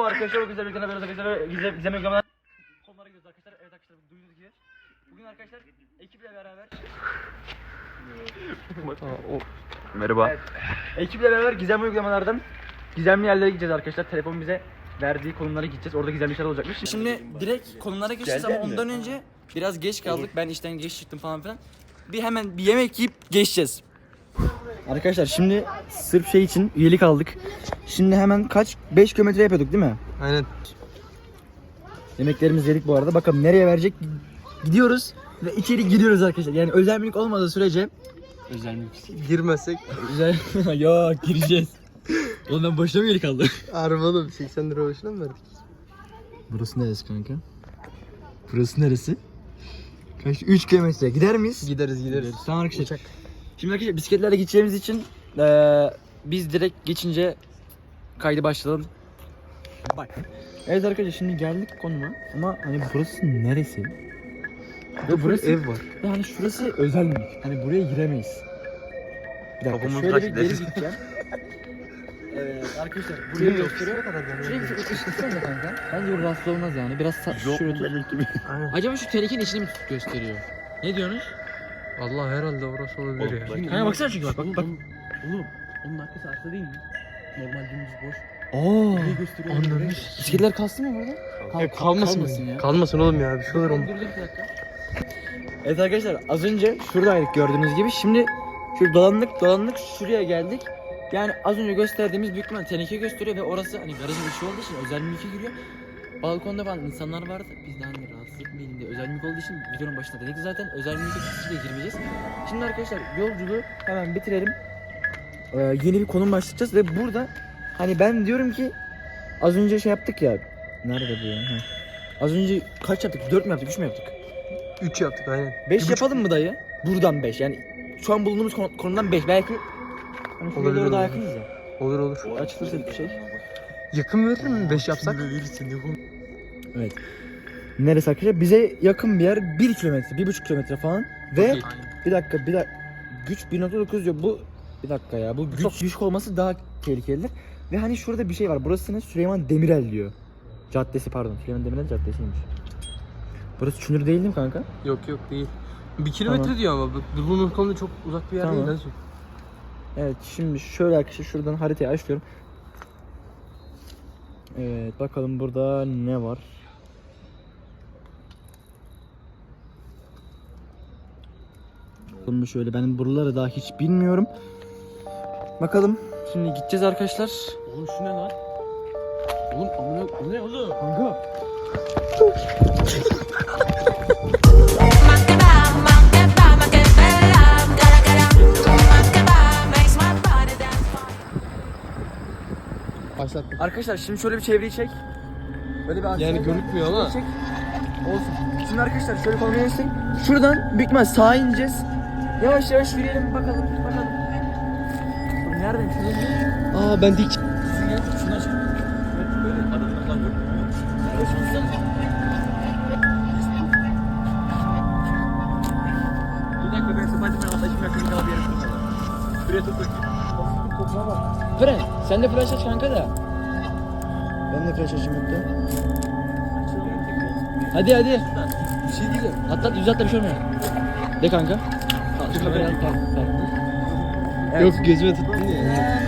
Merhaba arkadaşlar, güzel bir kanal arkadaşlar. Güzel güzel uygulamalar. Konulara gidiyoruz arkadaşlar. Evet arkadaşlar, duyduğunuz gibi. Bugün arkadaşlar ekiple beraber Merhaba. ekiple beraber gizemli uygulamalardan gizemli yerlere gideceğiz arkadaşlar. Telefon bize verdiği konumlara gideceğiz. Orada gizemli şeyler olacakmış. Şimdi direkt konumlara geçeceğiz ama ondan önce biraz geç kaldık. Ben işten geç çıktım falan filan. Bir hemen bir yemek yiyip geçeceğiz. Arkadaşlar şimdi sırf şey için üyelik aldık. Şimdi hemen kaç? 5 kilometre yapıyorduk değil mi? Aynen. Yemeklerimizi yedik bu arada. Bakalım nereye verecek? Gidiyoruz ve içeri giriyoruz arkadaşlar. Yani özel minik olmadığı sürece Girmesek Güzel. ya gireceğiz. Oğlum ben boşuna mı üyelik aldım? harbi oğlum 80 lira boşuna mı verdik? Burası neresi kanka? Burası neresi? Kaç? 3 kilometre. Gider miyiz? Gideriz gideriz. Tamam arkadaşlar. Şimdi arkadaşlar bisikletlerle gideceğimiz için eee, biz direkt geçince kaydı başlayalım. Bak. Evet arkadaşlar şimdi geldik konuma ama hani burası neresi? Ve burası ev var. Yani şurası özel mülk. Hani buraya giremeyiz. Bir dakika Kapımız şöyle bir geri deriz? gideceğim. evet arkadaşlar burayı gösteriyor. Şuraya bir şey ışıksana kanka. Bence bu rahatsız olmaz yani. Biraz sa- şuraya tut. Acaba şu tehlikenin içini mi gösteriyor? Ne diyorsunuz? Allah herhalde orası olabilir ya. Kanka baksana çünkü bak bak bak. Oğlum onun arkası arsa değil mi? Normal dümdüz boş. Oo. Ne gösteriyor? Anlamış. Bisikletler kastı mı burada? Ya kalmasın. ya. Kalmasın oğlum ya bir şey olur bir dakika. Evet arkadaşlar az önce şuradaydık gördüğünüz gibi. Şimdi şu dolandık dolandık şuraya geldik. Yani az önce gösterdiğimiz büyük ihtimal teneke gösteriyor ve orası hani garajın içi olduğu için özel mülke giriyor. Balkonda falan insanlar vardı. Biz de hani rahatsız etmeyelim diye özel mülk olduğu için videonun başında dedik zaten özel mülke kesinlikle girmeyeceğiz. Şimdi arkadaşlar yolculuğu hemen bitirelim. Ee, yeni bir konum başlayacağız ve burada hani ben diyorum ki az önce şey yaptık ya. Nerede bu ya? Ha. Az önce kaç yaptık? 4 mü yaptık? 3 mü yaptık? 3 yaptık aynen. 5 yapalım mı dayı? Buradan 5 yani şu an bulunduğumuz kon- konumdan 5 belki hani Olabilir, doğru daha yakınız ya. Olur olur. Açılırsa bir şey. Yakın verir mi 5 yapsak? Evet. Neresi arkadaşlar? Bize yakın bir yer 1 kilometre, 1,5 kilometre falan ve bir dakika bir dakika güç 1.9 diyor bu bir dakika ya bu güç düşük olması daha tehlikelidir. Ve hani şurada bir şey var. Burası ne? Süleyman Demirel diyor. Caddesi pardon. Süleyman Demirel Caddesi'ymiş. Burası Çünür değil mi kanka? Yok yok değil. 1 kilometre Tamam. diyor ama bu- bulunur konu çok uzak bir yer Tamam. değil. Hadi. Evet şimdi şöyle arkadaşlar şuradan haritayı açıyorum. Evet bakalım burada ne var. Bunu şöyle ben buraları daha hiç bilmiyorum. Bakalım şimdi gideceğiz arkadaşlar. Oğlum şu ne lan? Oğlum amına bu ne oğlum? Kanka. Başlattım. Arkadaşlar şimdi şöyle bir çevreyi çek. Böyle bir Yani görükmüyor ama. Çek. Olsun. Şimdi arkadaşlar şöyle geçsek. Şuradan ihtimal sağa ineceğiz. Yavaş yavaş yürüyelim bakalım. Bakalım. Oğlum Nereden? Şuradan Aa ben dik. Şunu aç. Böyle yok. Bir dakika ben Spiderman atlaşım yakın tutacağım. Şuraya tut Fren sen de flash aç kanka da. Ben de flash açayım yoktu. Hadi hadi. Bir şey diyeceğim. Atlat yüz atla bir şey olmuyor. De kanka. Kalk. Yok gözüme tuttun ya.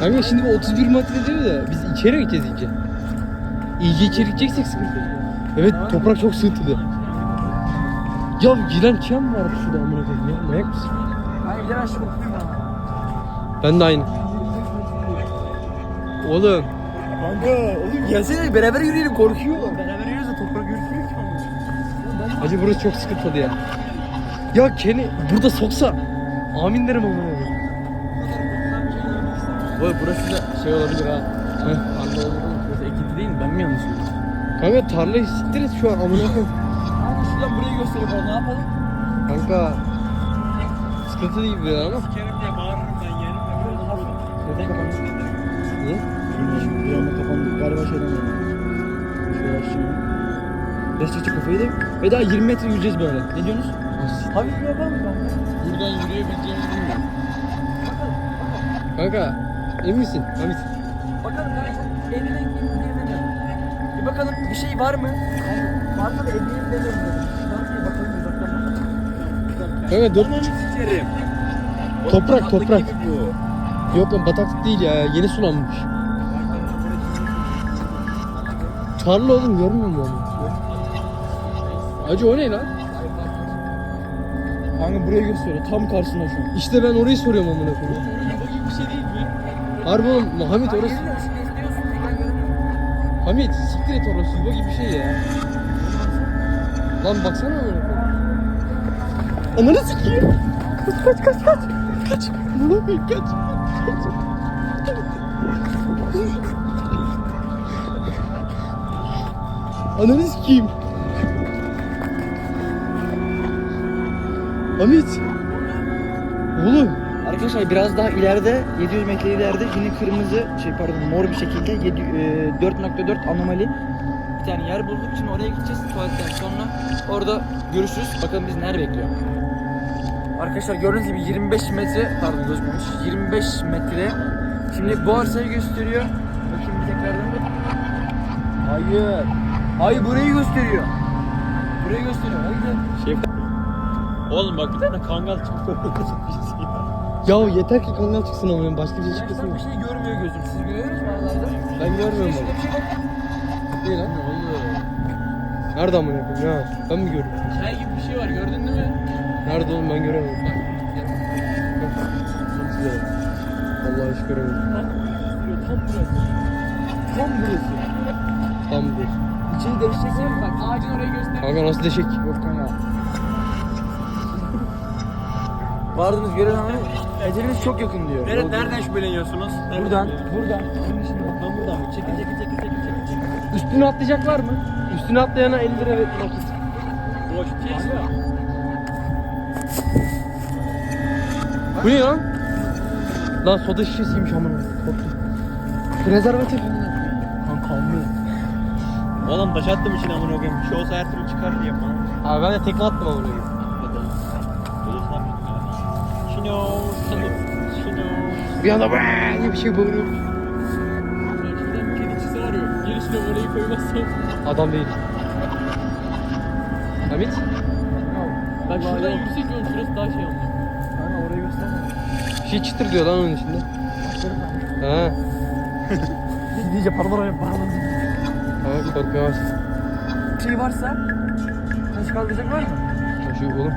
Kanka şimdi bu 31 metre diyor da biz içeri mi gideceğiz iyice? İyice içeri gideceksek sıkıntı. Evet toprak çok sıkıntılı. Ya yılan kim var şurada amına koyayım ya? Manyak mısın? Hayır yavaş tutayım Ben de aynı. Oğlum Kanka oğlum gelsene beraber yürüyelim korkuyor. Beraber yürüyoruz da toprak yürütmüyor ki Hacı burası çok sıkıntılı ya. Ya Ken'i burada soksa amin derim amına koyayım. Oy burası da şey olabilir ha. Olur oğlum. Burası ekinti değil mi? Ben mi yanlış biliyorum? Kanka tarlayı siktiriz şu an amına koyayım. Aynen şuradan burayı gösteriyor bana ne yapalım? Kanka sıkıntı değil bir ama. Neden kapandı? Niye? Bilmiyorum bir anda kapandı galiba şeyden oldu. Şöyle açayım. Çekecek kafayı da ve daha 20 metre yürüyeceğiz böyle. Ne diyorsunuz? Hafif bir yapalım mı kanka? Buradan yürüyebileceğimizi bilmiyorum. Kanka emin misin? Hamit. Bakalım kanka. Eline girme girme bakalım bir şey var mı? Yani varsa da dedim. Şuradan bir bakalım uzaktan bakalım. Kanka dört Sikerim. Toprak, toprak. Yok lan bataklık değil ya. Yeni sulanmış. Tarla oğlum görmüyor musun onu? Acı o ne lan? Kanka buraya gösteriyor. Tam karşısında şu an. İşte ben orayı soruyorum amına koyayım. gibi bir şey değil mi? Harbi oğlum Hamit orası. Hamit siktir et orası. Yuva gibi bir şey ya. Lan baksana amına koyayım. Ananı sikeyim. Kaç kaç kaç kaç. Kaç. Amına koyayım kaç. Kaç. Ananı sikeyim. Hamit. Oğlum. Arkadaşlar biraz daha ileride 700 metre ileride yine kırmızı şey pardon mor bir şekilde 7, e, 4.4 anomali bir tane yer bulduk. Şimdi oraya gideceğiz tuvaletten sonra. Orada görüşürüz. Bakalım biz nerede bekliyor. Arkadaşlar gördüğünüz gibi 25 metre pardon gözükmemiş. 25 metre. Şimdi bu arsayı gösteriyor. Bakayım bir tekrardan. Hayır. Hayır burayı gösteriyor. Burayı gösteriyor. Hayır. Oğlum bak bir tane kangal çıktı. Ya yeter ki kanal çıksın ama başka bir şey çıkmasın. Bir şey görmüyor gözüm. Siz görüyor musunuz aralarda? Ben görmüyorum onu. İyi lan. Nerede amına koyayım ya? Ben mi gördüm? Çay gibi bir şey var gördün değil mi? Nerede oğlum ben göremedim. Bak. Çok güzel. Vallahi hiç göremedim. Tam burası. Tam burası. Tam bu. İçini değiştirsene. Bak ağacın orayı göster. Kanka nasıl deşek? Yok kanka. Vardınız gören ama eceliniz çok yakın diyor. Nereden, nereden şüpheleniyorsunuz? Nereden Buradan, buradan. Tam buradan mı? Çekil çekil çekil çekil çekil. Üstüne atlayacaklar mı? Üstüne atlayana 50 lira nakit. Boş ya. Bu ne lan? Lan soda şişesiymiş amına. Korktum. Prezervatif. Kanka kalmıyor. Oğlum taş attım içine amına koyayım. Bir şey olsa her türlü çıkar diye bana. Abi ben de tekme attım amına. koyayım. Bir anda böyle diye bir şey bağırıyor. Arıyor. Gelişine orayı koymazsan. Adam değil. Hamit? Bak şuradan yürüsek yol şurası daha şey olmuş. Kanka orayı gösterme. Bir şey çıtır diyor lan onun içinde. Ha. İyice parmağı bağlandı. Ha korkuyor. Bir şey varsa taş kaldıracak var mı? Taşı oğlum.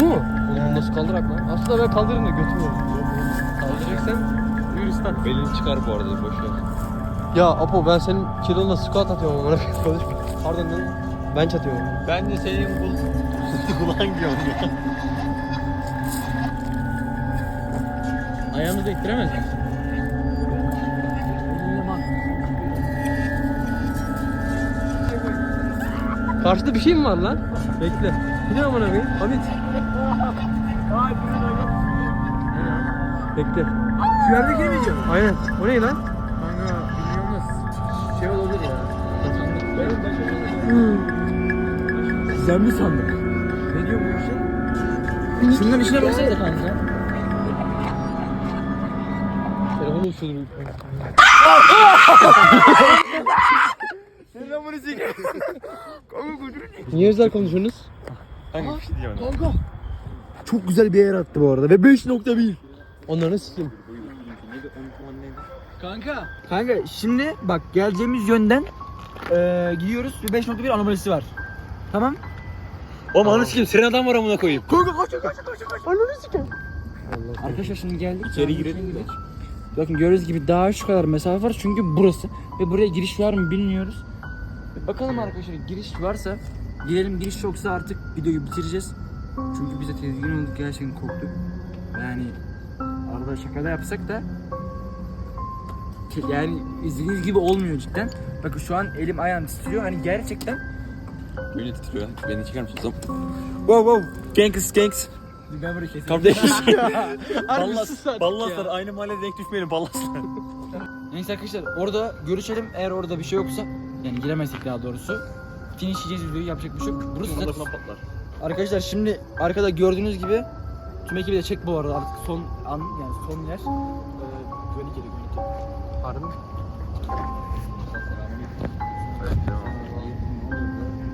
Bu mu? Oğlum nasıl kaldırak lan? Aslında ben kaldırırım da götüm olur. Kaldıracaksan yürü ıslan. Belini çıkar bu arada boş ver. Ya Apo ben senin kilonla squat atıyorum amına koyayım. Pardon lan. Bench atıyorum. Bence senin bu kulağın gömüyor. Ayağımızda ittiremez miyiz? Karşıda bir şey mi var lan? Bekle. Bu ne amına koyayım? Hamit. Bekle. Şu yerdeki mi? Aynen. O ne lan? Kanka bilmiyorum da şey olabilir ya. Sen mi sandın? Ne diyor bu şey? Şundan içine baksana kanka. Telefonu uçuyordur. Sen bunu sikeyim. Niye özel konuşuyorsunuz? Kanka bir şey diyeceğim. Kanka. Çok güzel bir yer attı bu arada ve 5.1. Onları sikeyim. Kanka. Kanka şimdi bak geleceğimiz yönden eee gidiyoruz ve 5.1 anomalisi var. Tamam? Oğlum anı sikeyim. Senin adam var amına koyayım. Kanka kaç kaç kaç kaç kaç. Ananı sikeyim. Arkadaşlar şimdi geldik. İçeri girelim mi? Bakın gördüğünüz gibi daha şu kadar mesafe var çünkü burası ve buraya giriş var mı bilmiyoruz. Bakalım arkadaşlar giriş varsa girelim giriş yoksa artık videoyu bitireceğiz. Çünkü biz de tedirgin olduk gerçekten korktuk. Yani arada şaka da yapsak da yani izlediğiniz gibi olmuyor cidden. Bakın şu an elim ayağım titriyor hani gerçekten. Beni titriyor. Beni çeker misin? Wow wow. Gangs gangs. Ben burayı keseyim. Kardeş. Harbi Ballas. Ballaslar aynı mahallede denk düşmeyelim ballaslar. Neyse arkadaşlar orada görüşelim eğer orada bir şey yoksa yani giremezsek daha doğrusu. Finishleyeceğiz videoyu yapacak bir şey yok. Burası da... patlar. Arkadaşlar şimdi arkada gördüğünüz gibi tüm ekibi de çek bu arada artık son an yani son yer. Ee, güvenlik yeri güvenlik yeri. Harbi?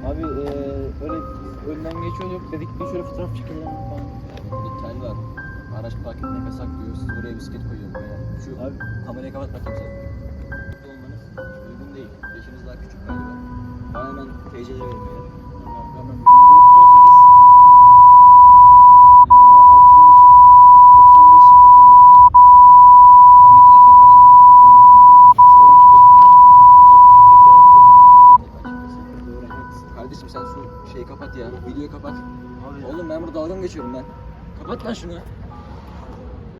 Abi e, öyle önden geçiyorduk dedik bir şöyle fotoğraf çekelim falan. Bir tel var. Araç park etmeye yasak diyor. Siz buraya bisiklet koyuyorum böyle. Şu Abi. kamerayı kapat bakayım sen. Olmanız uygun değil. Yaşınız daha küçük bence galiba. Bana hemen TC'leri verin beyler. Hemen